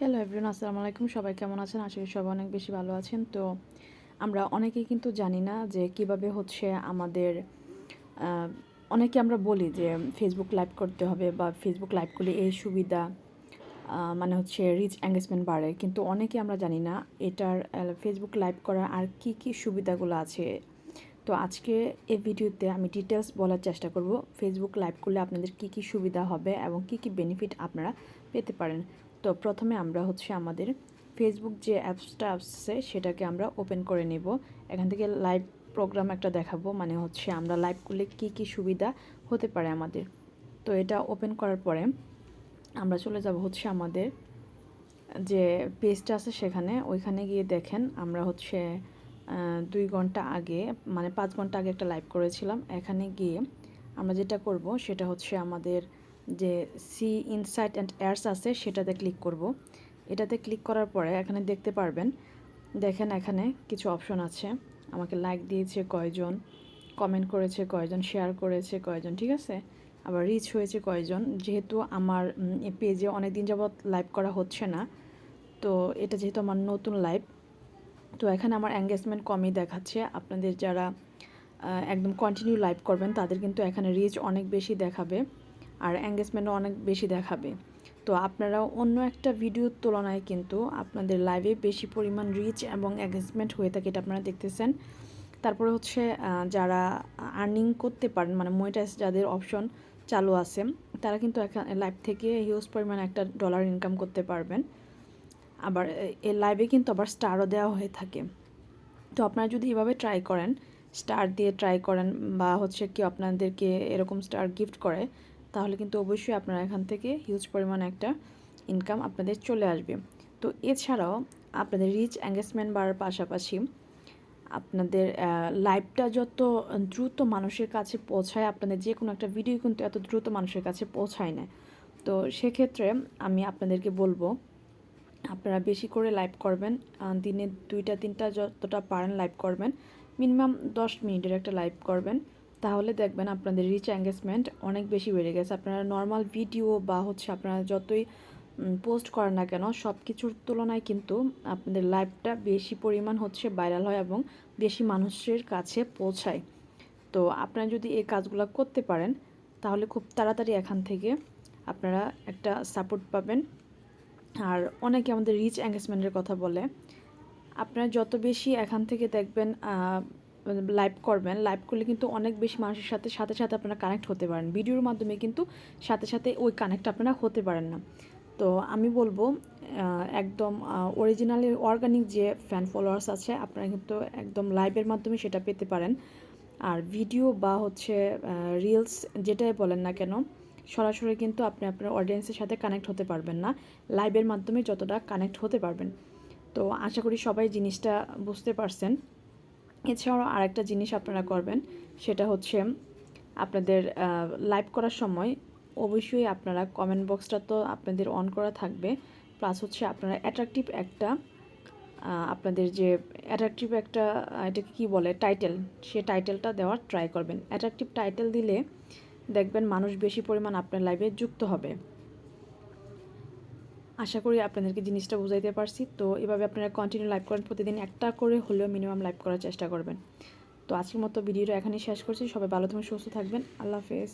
Hello everyone আসসালামু আলাইকুম সবাই কেমন আছেন? আশা করি সবাই অনেক বেশি ভালো আছেন। তো আমরা অনেকেই কিন্তু জানি না যে কীভাবে হচ্ছে আমাদের অনেকে আমরা বলি যে ফেসবুক লাইভ করতে হবে বা ফেসবুক লাইভ করলে এই সুবিধা মানে হচ্ছে রিচ এঙ্গেজমেন্ট বাড়ে। কিন্তু অনেকে আমরা জানি না এটার ফেসবুক লাইভ করার আর কি কি সুবিধাগুলো আছে। তো আজকে এই ভিডিওতে আমি ডিটেলস বলার চেষ্টা করব। ফেসবুক লাইভ করলে আপনাদের কি কি সুবিধা হবে এবং কি কি বেনিফিট আপনারা পেতে পারেন। তো প্রথমে আমরা হচ্ছে আমাদের ফেসবুক যে অ্যাপসটা আসছে, সেটাকে আমরা ওপেন করে নেব। এখান থেকে লাইভ প্রোগ্রাম একটা দেখাবো মানে হচ্ছে আমরা লাইভ করলে কি কি সুবিধা হতে পারে আমাদের। তো এটা ওপেন করার পরে আমরা চলে যাব হচ্ছে আমাদের যে পেজটা আছে সেখানে। ওইখানে গিয়ে দেখেন আমরা হচ্ছে দুই ঘণ্টা আগে মানে পাঁচ ঘণ্টা আগে একটা লাইভ করেছিলাম। এখানে গিয়ে আমরা যেটা করব, সেটা হচ্ছে আমাদের যে সি ইনসাইট অ্যান্ড এয়ার্স আছে সেটাতে ক্লিক করব। এটাতে ক্লিক করার পরে এখানে দেখতে পারবেন, দেখেন এখানে কিছু অপশন আছে। আমাকে লাইক দিয়েছে কয়জন, কমেন্ট করেছে কয়জন, শেয়ার করেছে কয়জন, ঠিক আছে? আবার রিচ হয়েছে কয়জন। যেহেতু আমার পেজে অনেক দিন যাবৎ লাইভ করা হচ্ছে না, তো এটা যেহেতু আমার নতুন লাইভ, তো এখানে আমার এঙ্গেজমেন্ট কমই দেখাচ্ছে। আপনাদের যারা একদম কন্টিনিউ লাইভ করবেন, তাদের কিন্তু এখানে রিচ অনেক বেশি দেখাবে। আর এঙ্গেজমেন্টও অনেক বেশি দেখাবে। তো আপনারা অন্য একটা ভিডিওর তুলনায় কিন্তু আপনাদের লাইভে বেশি পরিমাণ রিচ এবং এঙ্গেজমেন্ট হয়ে থাকে এটা আপনারা দেখতেছেন। তারপরে হচ্ছে যারা আর্নিং করতে পারেন মানে মনিটাইজ যাদের অপশন চালু আছে, তারা কিন্তু এখানে লাইভ থেকে হিউজ পরিমাণ একটা ডলার ইনকাম করতে পারবেন। আবার এই লাইভে কিন্তু আবার স্টারও দেওয়া হয়ে থাকে। তো আপনারা যদি এভাবে ট্রাই করেন স্টার দিয়ে ট্রাই করেন বা হচ্ছে কি আপনাদেরকে এরকম স্টার গিফট করে তাহলে কিন্তু অবশ্যই আপনারা এখান থেকে হিউজ পরিমাণ একটা ইনকাম আপনাদের চলে আসবে। তো এছাড়াও আপনাদের রিচ এঙ্গেজমেন্ট বাড়ার পাশাপাশি আপনাদের লাইভটা যত দ্রুত মানুষের কাছে পৌঁছায়, আপনাদের যে কোনো একটা ভিডিও কিন্তু এত দ্রুত মানুষের কাছে পৌঁছায় না। তো সেক্ষেত্রে আমি আপনাদেরকে বলব, আপনারা বেশি করে লাইভ করবেন দিনে দুইটা, তিনটা যতটা পারেন লাইভ করবেন মিনিমাম দশ মিনিটের একটা লাইভ করবেন। তাহলে দেখবেন আপনাদের রিচ এঙ্গেজমেন্ট অনেক বেশি বেড়ে গেছে। আপনারা নর্মাল ভিডিও বা হচ্ছে আপনারা যতই পোস্ট করেন না কেন সব কিছুর তুলনায় কিন্তু আপনাদের লাইভটা বেশি পরিমাণ হচ্ছে ভাইরাল হয় এবং বেশি মানুষের কাছে পৌঁছায়। তো আপনারা যদি এই কাজগুলো করতে পারেন, তাহলে খুব তাড়াতাড়ি এখান থেকে আপনারা একটা সাপোর্ট পাবেন। আর অনেকে আমাদের রিচ এঙ্গেজমেন্টের কথা বলে। আপনারা যত বেশি এখান থেকে দেখবেন লাইভ করবেন। লাইভ করলে কিন্তু অনেক বেশি মানুষের সাথে সাথে সাথে আপনারা কানেক্ট হতে পারেন। ভিডিওর মাধ্যমে কিন্তু সাথে সাথে ওই কানেক্ট আপনারা হতে পারেন না। তো আমি বলব একদম অরিজিনালি অর্গানিক যে ফ্যান ফলোয়ার্স আছে, আপনারা কিন্তু একদম লাইভের মাধ্যমে সেটা পেতে পারেন। আর ভিডিও বা হচ্ছে রিলস যেটাই বলেন না কেন, সরাসরি কিন্তু আপনি আপনার অডিয়েন্সের সাথে কানেক্ট হতে পারবেন না। লাইভের মাধ্যমে যতটা কানেক্ট হতে পারবেন। তো আশা করি সবাই জিনিসটা বুঝতে পারছেন। এছাড়াও আরেকটা জিনিস আপনারা করবেন, সেটা হচ্ছে আপনাদের লাইভ করার সময় অবশ্যই আপনারা কমেন্ট বক্সটা তো আপনাদের অন করা থাকবে প্লাস হচ্ছে আপনারা অ্যাট্রাকটিভ একটা আপনাদের যে অ্যাট্রাকটিভ একটা এটাকে কী বলে টাইটেল সে টাইটেলটা দেওয়ার ট্রাই করবেন। অ্যাট্রাকটিভ টাইটেল দিলে দেখবেন মানুষ বেশি পরিমাণ আপনার লাইভে যুক্ত হবে। আশা করি আপনাদেরকে জিনিসটা বুঝাইতে পারছি। তো এভাবে আপনারা কন্টিনিউ লাইভ করেন, প্রতিদিন একটা করে হলেও মিনিমাম লাইভ করার চেষ্টা করবেন। তো আজকের মতো ভিডিওটা এখানেই শেষ করছি। সবাই ভালো থাকবেন, সুস্থ থাকবেন। আল্লাহ হাফেজ।